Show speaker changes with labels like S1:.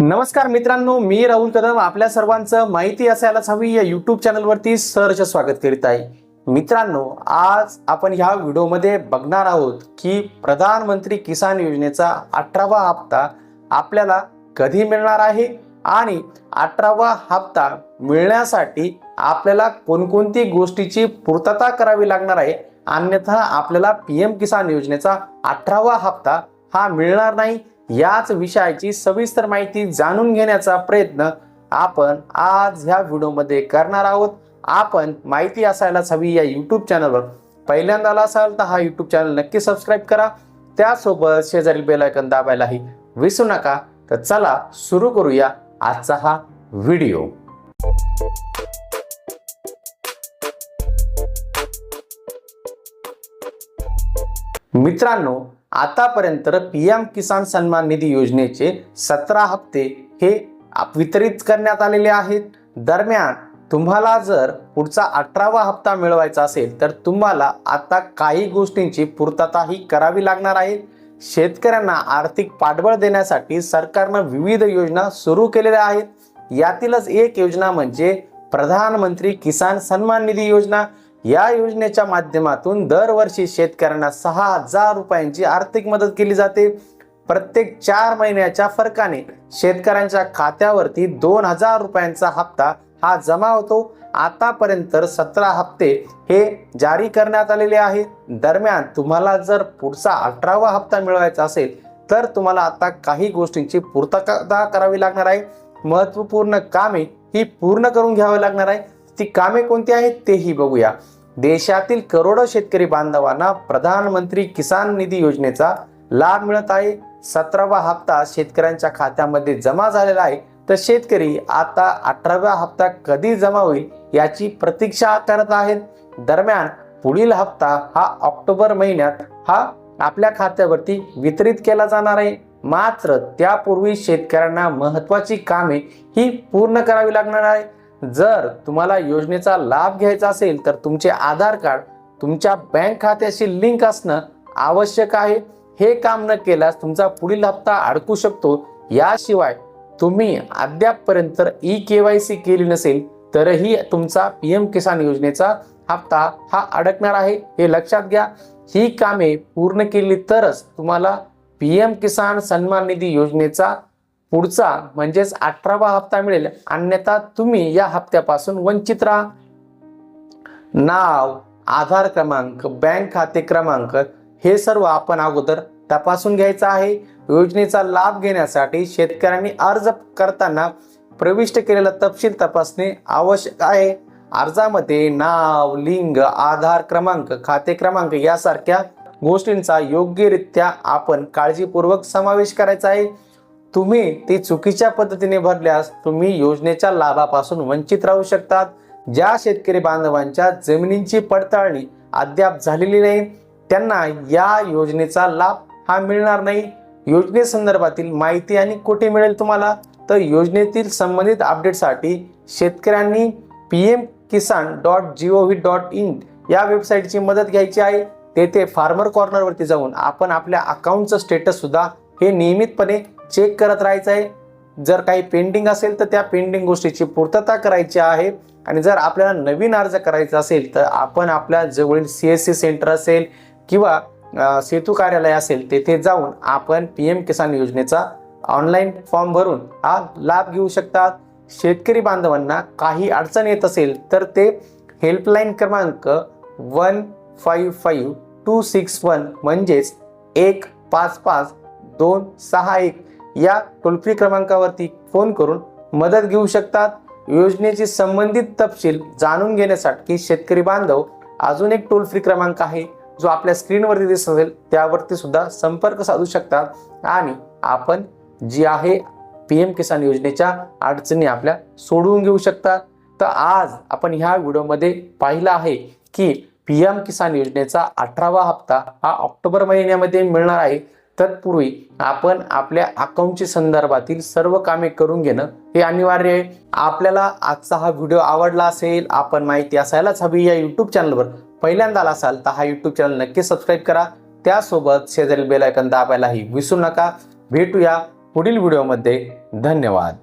S1: नमस्कार मित्रांनो मी राहुल कदम. आपल्या सर्वांचं माहिती असायलाच हवी. या युट्यूब चॅनलवरती सहर्ष स्वागत करीत आहे. मित्रांनो आज आपण ह्या व्हिडिओमध्ये बघणार आहोत की प्रधानमंत्री किसान योजनेचा अठरावा हप्ता आपल्याला कधी मिळणार आहे आणि अठरावा हप्ता मिळण्यासाठी आपल्याला कोणकोणती गोष्टीची पूर्तता करावी लागणार आहे? अन्यथा आपल्याला पी एम किसान योजनेचा अठरावा हप्ता हा मिळणार नाही. याच विषयाची सविस्तर माहिती जाणून घेण्याचा प्रयत्न आपण आज ह्या व्हिडिओमध्ये करणार आहोत. आपण माहिती असायलाच हवी या यूट्यूब चॅनलवर पहिल्यांदा आला असाल तर हा यूट्यूब चॅनल नक्की सबस्क्राईब करा. त्यासोबत शेजारी बेलायकन दाबायलाही विसरू नका. तर चला सुरू करूया आजचा हा व्हिडिओ. मित्रांनो आतापर्यंत पी एम किसान सन्मान निधी योजनेचे सतरा हप्ते हे वितरित करण्यात आलेले आहेत. दरम्यान तुम्हाला जर पुढचा अठरावा हप्ता मिळवायचा असेल तर तुम्हाला आता काही गोष्टींची पूर्तताही करावी लागणार आहे. शेतकऱ्यांना आर्थिक पाठबळ देण्यासाठी सरकारनं विविध योजना सुरू केलेल्या आहेत. यातीलच एक योजना म्हणजे प्रधानमंत्री किसान सन्मान निधी योजना. या योजनेच्या माध्यमातून दरवर्षी शेतकऱ्यांना सहा हजार रुपयांची आर्थिक मदत केली जाते. प्रत्येक चार महिन्याच्या फरकाने शेतकऱ्यांच्या खात्यावरती दोन हजार रुपयांचा हप्ता हा जमा होतो. आतापर्यंत सतरा हप्ते हे जारी करण्यात आलेले आहे दरम्यान तुम्हाला जर पुढचा अठरावा हप्ता मिळवायचा असेल तर तुम्हाला आता काही गोष्टींची पूर्तता करावी लागणार आहे. महत्त्वपूर्ण कामे ही पूर्ण करून घ्यावी लागणार आहे. ती कामे कोणती आहेत तेही बघूया. देशातील करोडो शेतकरी बांधवांना प्रधानमंत्री किसान निधी योजनेचा लाभ मिळत आहे. सतरावा हप्ता शेतकऱ्यांच्या खात्यामध्ये जमा झालेला आहे. तर शेतकरी आता अठराव्या हप्ता कधी जमा होईल याची प्रतीक्षा करत आहेत. दरम्यान पुढील हप्ता हा ऑक्टोबर महिन्यात हा आपल्या खात्यावरती वितरित केला जाणार आहे. मात्र त्यापूर्वी शेतकऱ्यांना महत्वाची कामे ही पूर्ण करावी लागणार आहे. जर तुम्हाला योजनेचा लाभ घ्यायचा असेल तर तुमचे आधार कार्ड तुमच्या बँक खात्याशी लिंक असणं आवश्यक आहे. हे काम न केल्यास तुमचा पुढील हप्ता अडकू शकतो. याशिवाय तुम्ही अद्यापपर्यंत ई के वाय सी केली नसेल तरही तुमचा पी एम किसान योजनेचा हप्ता हा अडकणार आहे. हे लक्षात घ्या. ही कामे पूर्ण केली तरच तुम्हाला पी एम किसान सन्मान निधी योजनेचा पुढचा म्हणजेच अठरावा हप्ता मिळेल. अन्यथा तुम्ही या हप्त्यापासून वंचित राहा. नाव आधार क्रमांक बँक खाते क्रमांक हे सर्व आपण अगोदर तपासून घ्यायचं आहे. योजनेचा लाभ घेण्यासाठी शेतकऱ्यांनी अर्ज करताना प्रविष्ट केलेला तपशील तपासणे आवश्यक आहे. अर्जामध्ये नाव लिंग आधार क्रमांक खाते क्रमांक यासारख्या गोष्टींचा योग्यरित्या आपण काळजीपूर्वक समावेश करायचा आहे. तुम्ही ती चुकीच्या पद्धतीने भरल्यास तुम्ही योजनेच्या लाभापासून वंचित राहू शकतात. ज्या शेतकरी बांधवांच्या जमिनींची पडताळणी अद्याप झालेली नाही त्यांना या योजनेचा लाभ हा मिळणार नाही. योजनेसंदर्भातील माहिती आणि कुठे मिळेल तुम्हाला? तर योजनेतील संबंधित अपडेटसाठी शेतकऱ्यांनी P M Kisan dot G O V dot in या वेबसाईटची मदत घ्यायची आहे. तेथे फार्मर कॉर्नरवरती जाऊन आपण आपल्या अकाउंटचं स्टेटससुद्धा हे नियमितपणे चेक करत राहायचं आहे. जर काही पेंडिंग असेल तर त्या पेंडिंग गोष्टीची पूर्तता करायची आहे. आणि जर आपल्याला नवीन अर्ज करायचा असेल तर आपण आपल्या जवळील सी एस सी सेंटर असेल किंवा सेतू कार्यालय असेल तेथे जाऊन आपण पी एम किसान योजनेचा ऑनलाईन फॉर्म भरून हा लाभ घेऊ शकतात शेतकरी बांधवांना काही अडचण येत असेल तर ते हेल्पलाईन क्रमांक one five five two six one म्हणजेच एक पाच पाच दोन सहा एक या टोल फ्री क्रमांकावरती फोन करून मदत घेऊ शकतात. योजनेची संबंधित तपशील जाणून घेण्यासाठी शेतकरी बांधव अजून एक टोल फ्री क्रमांक आहे जो आपल्या स्क्रीनवरती दिसत असेल त्यावरती सुद्धा संपर्क साधू शकतात. आणि आपण जी आहे पी एम किसान योजनेच्या अडचणी आपल्या सोडवून घेऊ शकतात. तर आज आपण ह्या व्हिडिओमध्ये पाहिलं आहे की पी एम किसान योजनेचा अठरावा हप्ता हा ऑक्टोबर महिन्यामध्ये मिळणार आहे. तत्पूर्वी आपण आपल्या अकाउंटच्या संदर्भातील सर्व कामे करून घेणं हे अनिवार्य आहे. आपल्याला आजचा हा व्हिडिओ आवडला असेल आपण माहिती असायलाच हवी या यूट्यूब चॅनलवर पहिल्यांदा आला असाल तर हा यूट्यूब चॅनल नक्की सबस्क्राईब करा. त्यासोबत शेजारील बेल आयकन दाबायलाही विसरू नका. भेटूया पुढील व्हिडिओमध्ये धन्यवाद.